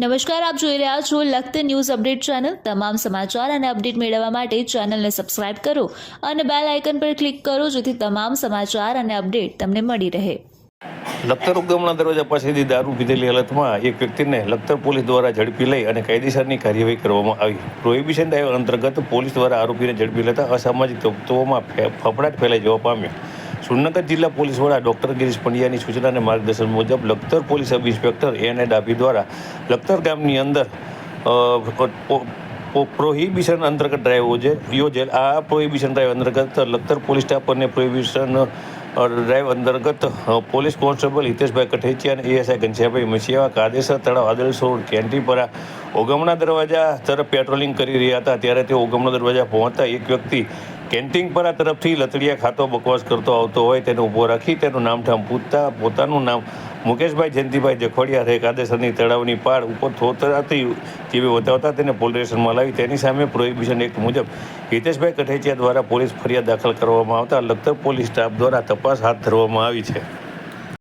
નમસ્કાર, આપ જોઈ રહ્યા છો લખત ન્યૂઝ અપડેટ ચેનલ. તમામ સમાચાર અને અપડેટ મેળવવા માટે ચેનલને સબસ્ક્રાઇબ કરો અને બેલ આઇકન પર ક્લિક કરો જેથી તમામ સમાચાર અને અપડેટ તમને મળી રહે. લખતર ઉગમના દરવાજા પાસેથી દારૂ પીધેલી હાલતમાં એક વ્યક્તિને લખતર પોલીસ દ્વારા ઝડપી લઈ અને કાયદેસરની કાર્યવાહી કરવામાં આવી. પ્રોહિબિશન ડ્રાઈવ અંતર્ગત પોલીસ દ્વારા આરોપીને ઝડપી લેતા અસામાજિક તત્વોમાં ફફડાટ ફેલાઈ જવા પામ્યો. સુરનગર જિલ્લા પોલીસ વડા ડોક્ટર ગિરીશ પંડ્યાની સૂચનાને માર્ગદર્શન મુજબ Lakhtar police sub inspector N A Dabhi દ્વારા લખતર ગામની અંદર પ્રોહિબિશન અંતર્ગત ડ્રાઈવ યોજે યોજેલ આ પ્રોહિબિશન ડ્રાઈવ અંતર્ગત લખતર પોલીસ સ્ટાફ અને પ્રોહિબિશન ડ્રાઈવ અંતર્ગત પોલીસ કોન્સ્ટેબલ હિતેશભાઈ કઠેચિયા અને એએસઆઈ ઘનશ્યાભાઈ મસીવા કાદેસર તળાવ આદર્શ રોડ કેન્ટીપરા ઓગમણા દરવાજા તરફ પેટ્રોલિંગ કરી રહ્યા હતા. ત્યારે તે ઓગમણા દરવાજા પહોંચતા એક વ્યક્તિ કેન્ટીનપરા તરફથી લતડિયા ખાતો બકવાસ કરતો આવતો હોય તેને ઊભો રાખી તેનું નામઠામ પૂછતા પોતાનું નામ મુકેશભાઈ જયંતિભાઈ જખોડિયા રહે કાદેસરની તળાવની પાળ ઉપર થોતરાતી જેવી વધાવતા તેને પોલીસ સ્ટેશનમાં લાવી. તેની સામે પ્રોહિબિશન એક્ટ મુજબ હિતેશભાઈ કઠેચિયા દ્વારા પોલીસ ફરિયાદ દાખલ કરવામાં આવતા લખતર પોલીસ સ્ટાફ દ્વારા તપાસ હાથ ધરવામાં આવી છે.